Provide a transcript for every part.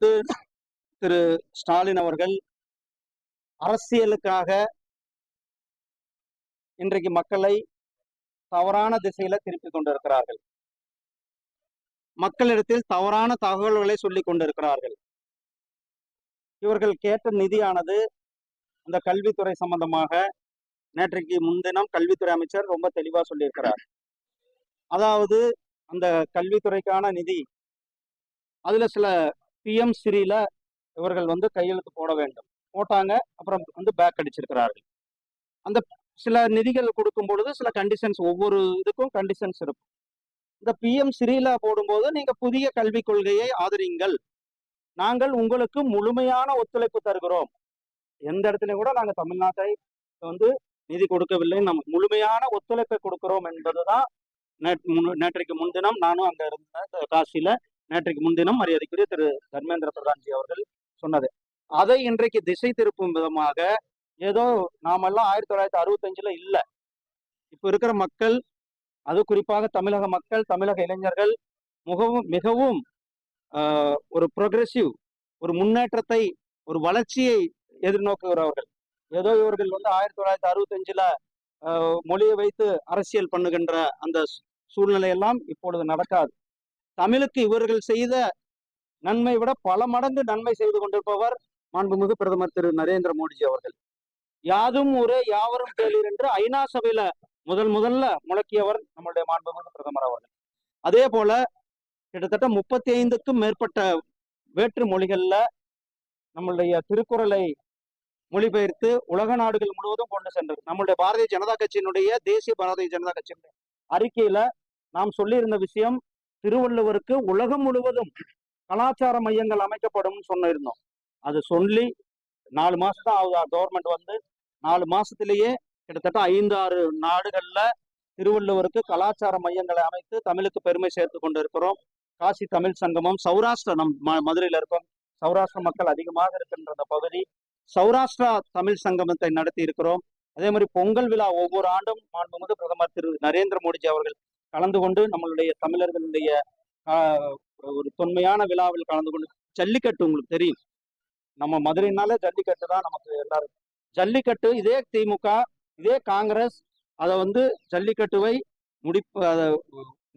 திரு ஸ்டாலின் அவர்கள் அரசியலுக்காக இன்றைக்கு மக்களை தவறான திசையில திருப்பி கொண்டிருக்கிறார்கள். மக்களிடத்தில் தவறான தகவல்களை சொல்லிக் கொண்டிருக்கிறார்கள். இவர்கள் கேட்ட நிதியானது அந்த கல்வித்துறை சம்பந்தமாக நேற்றைக்கு முன்தினம் கல்வித்துறை அமைச்சர் ரொம்ப தெளிவாக சொல்லியிருக்கிறார். அதாவது அந்த கல்வித்துறைக்கான நிதி அதுல சில பிஎம் ஸ்ரீல இவர்கள் வந்து கையெழுத்து போட வேண்டும். போட்டாங்க அப்புறம் வந்து பேக் அடிச்சிருக்கிறார்கள். அந்த சில நிதிகள் கொடுக்கும் பொழுது சில கண்டிஷன்ஸ் ஒவ்வொரு இதுக்கும் கண்டிஷன்ஸ் இருக்கும். இந்த பிஎம் ஸ்ரீல போடும்போது நீங்க புதிய கல்விக் கொள்கையை ஆதரிங்கள். நாங்கள் உங்களுக்கு முழுமையான ஒத்துழைப்பு தருகிறோம். எந்த இடத்துலையும் கூட நாங்கள் தமிழ்நாட்டை வந்து நிதி கொடுக்கவில்லை. நம்ம முழுமையான ஒத்துழைப்பை கொடுக்கிறோம் என்பதுதான் நேற்று முன்- நேற்றைக்கு முன்தினம் நானும் அங்க இருந்த காசியில நேற்றைக்கு முன்தினம் மரியாதைக்குரிய திரு தர்மேந்திர பிரதான்ஜி அவர்கள் சொன்னது. அதை இன்றைக்கு திசை திருப்பும் விதமாக ஏதோ நாமெல்லாம் ஆயிரத்தி தொள்ளாயிரத்தி அறுபத்தஞ்சில் இல்லை. இப்போ இருக்கிற மக்கள் அது குறிப்பாக தமிழக மக்கள் தமிழக இளைஞர்கள் மிகவும் மிகவும் ஒரு ப்ரொக்ரெசிவ் ஒரு முன்னேற்றத்தை ஒரு வளர்ச்சியை எதிர்நோக்குகிறவர்கள். ஏதோ இவர்கள் வந்து ஆயிரத்தி தொள்ளாயிரத்தி அறுபத்தஞ்சில் மொழியை வைத்து அரசியல் பண்ணுகின்ற அந்த சூழ்நிலையெல்லாம் இப்பொழுது நடக்காது. தமிழுக்கு இவர்கள் செய்த நன்மை விட பல மடங்கு நன்மை செய்து கொண்டிருப்பவர் மாண்புமிகு பிரதமர் திரு நரேந்திர மோடிஜி அவர்கள். யாதும் ஒரே யாவரும் கேளீர் என்று ஐநா சபையில முதல் முதல்ல முழக்கியவர் நம்மளுடைய மாண்புமிகு பிரதமர் அவர்கள். அதே போல கிட்டத்தட்ட முப்பத்தி ஐந்துக்கும் மேற்பட்ட வேற்று மொழிகள்ல நம்மளுடைய திருக்குறளை மொழிபெயர்த்து உலக நாடுகள் முழுவதும் கொண்டு சென்றது நம்மளுடைய பாரதிய ஜனதா கட்சியினுடைய தேசிய பாரதிய ஜனதா கட்சியினுடைய அறிக்கையில நாம் சொல்லியிருந்த விஷயம் திருவள்ளுவருக்கு உலகம் முழுவதும் கலாச்சார மையங்கள் அமைக்கப்படும் சொன்னிருந்தோம். அது சொல்லி நாலு மாசம் தான் ஆகுது கவர்மெண்ட் வந்து நாலு மாசத்திலேயே கிட்டத்தட்ட ஐந்து ஆறு நாடுகள்ல திருவள்ளுவருக்கு கலாச்சார மையங்களை அமைத்து தமிழுக்கு பெருமை சேர்த்து கொண்டு இருக்கிறோம் காசி தமிழ் சங்கமம் சௌராஷ்டிரா நம் ம- மதுரையில இருக்கோம். சௌராஷ்டிர மக்கள் அதிகமாக இருக்கின்ற அந்த பகுதி. சௌராஷ்டிரா தமிழ் சங்கமத்தை நடத்தி இருக்கிறோம் அதே மாதிரி பொங்கல் விழா ஒவ்வொரு ஆண்டும் மாண்புமிகு பிரதமர் திரு நரேந்திர மோடிஜி அவர்கள் கலந்து கொண்டு நம்மளுடைய தமிழர்களுடைய ஆஹ், ஒரு தொன்மையான விழாவில் கலந்து கொண்டு ஜல்லிக்கட்டு உங்களுக்கு தெரியும். நம்ம மதுரைனால ஜல்லிக்கட்டு தான் நமக்கு எல்லாரும் ஜல்லிக்கட்டு இதே திமுக இதே காங்கிரஸ் அதை வந்து ஜல்லிக்கட்டுவை முடிப்பு அதை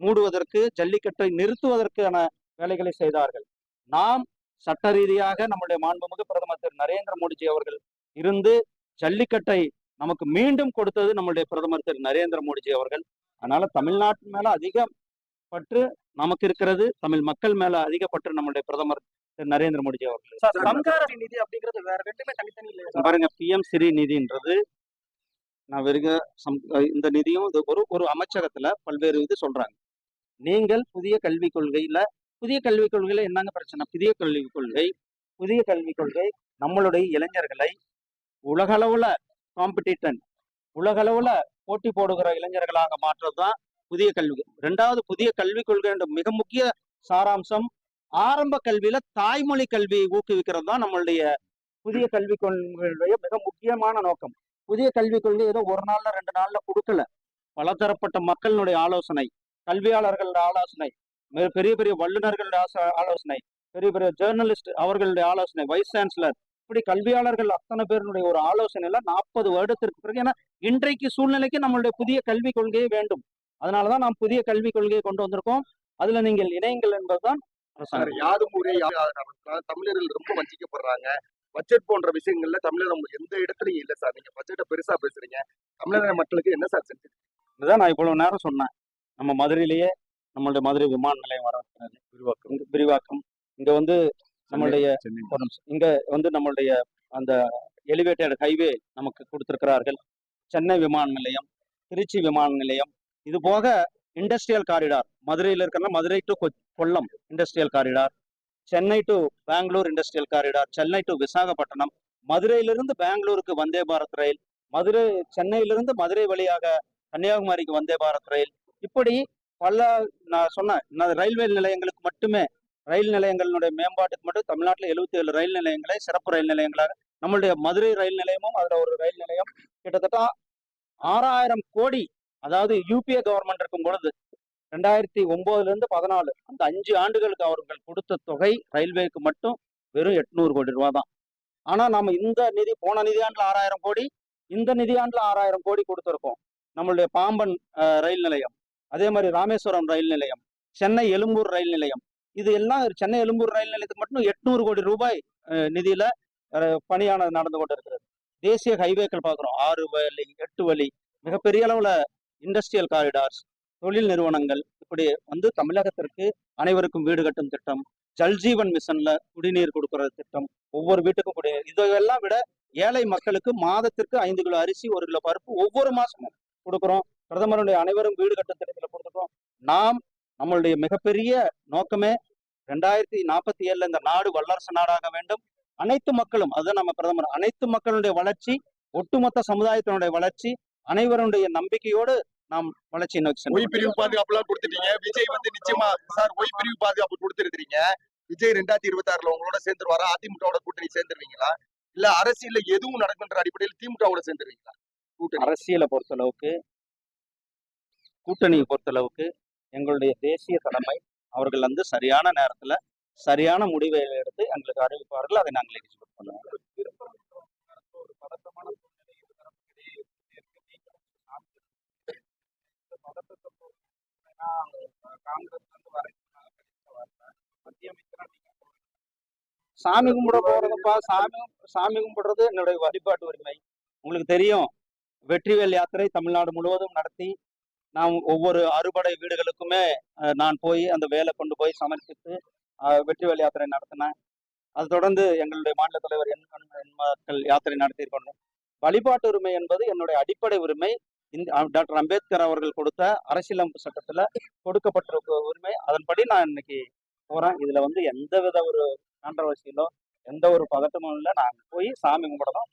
மூடுவதற்கு ஜல்லிக்கட்டை நிறுத்துவதற்கான வேலைகளை செய்தார்கள். நாம் சட்ட ரீதியாக நம்முடைய மாண்புமிகு பிரதமர் திரு. நரேந்திர மோடிஜி அவர்கள் இருந்து ஜல்லிக்கட்டை நமக்கு மீண்டும் கொடுத்தது நம்முடைய பிரதமர் திரு. நரேந்திர மோடிஜி அவர்கள். அதனால தமிழ்நாட்டு மேல அதிக பற்று நமக்கு இருக்கிறது. தமிழ் மக்கள் மேல அதிக பற்று நம்முடைய பிரதமர் திரு. நரேந்திர மோடிஜி அவர்கள். நிதி அப்படிங்கிறது வேற ரெண்டுமே தனித்தனி இல்லையா சார்? பாருங்க பிஎம் சிறி நிதின்றது நான் வெறுங்க சம் இந்த நிதியும் இது ஒரு ஒரு அமைச்சகத்துல பல்வேறு இது சொல்றாங்க. நீங்கள் புதிய கல்விக் கொள்கையில புதிய கல்விக் கொள்கையில என்னங்க பிரச்சனை? புதிய கல்விக் கொள்கை புதிய கல்விக் கொள்கை நம்மளுடைய இளைஞர்களை உலகளவுல காம்படிட்டன் உலகளவுல போட்டி போடுகிற இளைஞர்களாக மாற்றது தான் புதிய கல்வி. ரெண்டாவது புதிய கல்விக் கொள்கை என்ற மிக முக்கிய சாராம்சம் ஆரம்ப கல்வியில தாய்மொழி கல்வியை ஊக்குவிக்கிறது தான் நம்மளுடைய புதிய கல்விக் கொள்கையுடைய மிக முக்கியமான நோக்கம். புதிய கல்விக் கொள்கை ஏதோ ஒரு நாள்ல ரெண்டு நாள்ல கொடுக்கல. பலதரப்பட்ட மக்களினுடைய ஆலோசனை கல்வியாளர்களோட ஆலோசனை மிக பெரிய பெரிய வல்லுநர்களுடைய ஆலோசனை பெரிய பெரிய ஜேர்னலிஸ்ட் அவர்களுடைய ஆலோசனை வைஸ் சான்சலர் இப்படி கல்வியாளர்கள் அத்தனை பேருடைய ஒரு ஆலோசனையில நாற்பது வருடத்திற்கு பிறகு ஏன்னா இன்றைக்கு சூழ்நிலைக்கு நம்மளுடைய புதிய கல்விக் கொள்கையே வேண்டும். அதனாலதான் நாம் புதிய கல்விக் கொள்கையை கொண்டு வந்திருக்கோம். அதுல நீங்கள் இணையுங்கள் என்பதுதான் ஊரே யாரும் ஆதரவு. தமிழர்கள் ரொம்ப வஞ்சிக்கப்படுறாங்க. பட்ஜெட் போன்ற விஷயங்கள்ல தமிழர் எந்த இடத்துலயும் இல்ல சார். நீங்க பட்ஜெட்டை பெருசா பேசுறீங்க. தமிழக மக்களுக்கு என்ன சார் செஞ்சு இதுதான் நான் இவ்வளவு நேரம் சொன்னேன். நம்ம மதுரையிலேயே நம்மளுடைய மதுரை விமான நிலையம் வர. விரிவாக்கம் இங்க விரிவாக்கம் இங்க வந்து நம்மளுடைய. இங்க வந்து நம்மளுடைய அந்த எலிவேட்டட் ஹைவே நமக்கு கொடுத்திருக்கிறார்கள். சென்னை விமான நிலையம் திருச்சி விமான நிலையம் இது போக இண்டஸ்ட்ரியல் காரிடார் மதுரையில் இருக்கிற Madurai to Kollam industrial corridor Chennai to Bangalore industrial corridor Chennai to Visakhapatnam மதுரையிலிருந்து பெங்களூருக்கு வந்தே பாரத் ரயில் மதுரை சென்னையிலிருந்து மதுரை வழியாக கன்னியாகுமரிக்கு வந்தே பாரத் ரயில். இப்படி பல நான் சொன்னேன் நான் ரயில்வே நிலையங்களுக்கு மட்டுமே ரயில் நிலையங்களுடைய மேம்பாட்டுக்கு மட்டும் தமிழ்நாட்டில் எழுபத்தி ஏழு ரயில் நிலையங்களை சிறப்பு ரயில் நிலையங்களாக நம்மளுடைய மதுரை ரயில் நிலையமும் அதில் ஒரு ரயில் நிலையம் கிட்டத்தட்ட ஆறாயிரம் கோடி அதாவது யூபிஏ கவர்மெண்ட் இருக்கும் பொழுது ரெண்டாயிரத்தி ஒன்பதுலேருந்து பதினாலு அந்த அஞ்சு ஆண்டுகளுக்கு அவர்கள் கொடுத்த தொகை ரயில்வேக்கு மட்டும் வெறும் எட்நூறு கோடி ரூபா தான் ஆனால் நம்ம இந்த நிதி போன நிதியாண்டில் ஆறாயிரம் கோடி இந்த நிதியாண்டில் ஆறாயிரம் கோடி கொடுத்துருக்கோம். நம்மளுடைய பாம்பன் ரயில் நிலையம் அதே மாதிரி ராமேஸ்வரம் ரயில் நிலையம் சென்னை எழும்பூர் ரயில் நிலையம் இது எல்லாம் சென்னை எழும்பூர் ரயில் நிலையத்துக்கு மட்டும் எட்நூறு கோடி ரூபாய் நிதியில பணியானது நடந்து கொண்டு இருக்கிறது தேசிய ஹைவேக்கள் பார்க்குறோம். ஆறு வழி எட்டு வழி மிகப்பெரிய அளவில் இண்டஸ்ட்ரியல் காரிடார்ஸ் தொழில் நிறுவனங்கள் இப்படி வந்து தமிழகத்திற்கு அனைவருக்கும் வீடு கட்டும் திட்டம் ஜல்ஜீவன் மிஷன்ல குடிநீர் கொடுக்கற திட்டம் ஒவ்வொரு வீட்டுக்கும் குடி இதையெல்லாம் விட ஏழை மக்களுக்கு மாதத்திற்கு ஐந்து கிலோ அரிசி ஒரு கிலோ பருப்பு ஒவ்வொரு மாசமும் கொடுக்குறோம். பிரதமருடைய அனைவரும் வீடு கட்டும் திட்டத்தில் கொடுத்துட்டோம். நாம் நம்மளுடைய மிகப்பெரிய நோக்கமே ரெண்டாயிரத்தி நாற்பத்தி ஏழுல இந்த நாடு வல்லரசு நாடாக வேண்டும். அனைத்து மக்களும் அதுதான் நம்ம பிரதமர் அனைத்து மக்களுடைய வளர்ச்சி ஒட்டுமொத்த சமுதாயத்தினுடைய வளர்ச்சி அனைவருடைய நம்பிக்கையோடு நாம் வளர்ச்சியை நோக்கி ஒய் பிரிவு பாதுகாப்பு எல்லாம் கொடுத்துட்டீங்க. விஜய் வந்து நிச்சயமா சார் ஒய் பிரிவு பாதுகாப்பு கொடுத்துருக்கீங்க விஜய் ரெண்டாயிரத்தி இருபத்தி ஆறுல உங்களோட சேர்ந்துருவாரா? அதிமுகவோட கூட்டணி சேர்ந்துருவீங்களா? இல்ல அரசியல்ல எதுவும் நடக்குன்ற அடிப்படையில் திமுகவோட சேர்ந்துருவீங்களா? கூட்டணி. அரசியலை பொறுத்தளவுக்கு கூட்டணியை பொறுத்தளவுக்கு எங்களுடைய தேசிய தலைமை அவர்கள் வந்து சரியான நேரத்துல சரியான முடிவை எடுத்து எங்களுக்கு அறிவிப்பார்கள். அதை நாங்கள் எக்ஸிக்யூட் பண்ணுவோம் சாமி கும்பிட போறதுப்பா. சாமி சாமி கும்பிடுறது என்னுடைய வழிபாட்டு உரிமை. உங்களுக்கு தெரியும் வெற்றிவேல் யாத்திரை தமிழ்நாடு முழுவதும் நடத்தி நான் ஒவ்வொரு அறுபடை வீடுகளுக்குமே நான் போய் அந்த வேலை கொண்டு போய் சமர்ப்பித்து வெற்றி வெற்றிவேல் யாத்திரை நடத்தினேன். அது தொடர்ந்து எங்களுடைய மாநில தலைவர் என் மக்கள் யாத்திரை நடத்தியிருக்கணும் வழிபாட்டு உரிமை என்பது என்னுடைய அடிப்படை உரிமை. இந்த டாக்டர் அம்பேத்கர் அவர்கள் கொடுத்த அரசியலமைப்பு சட்டத்துல கொடுக்கப்பட்டிருக்க உரிமை. அதன்படி நான் இன்னைக்கு போறேன். இதுல வந்து எந்த வித ஒரு கான்ட்ரவர்சியிலோ எந்த ஒரு பதட்டமும் இல்லை. நான் போய் சாமி கும்பிடணும்.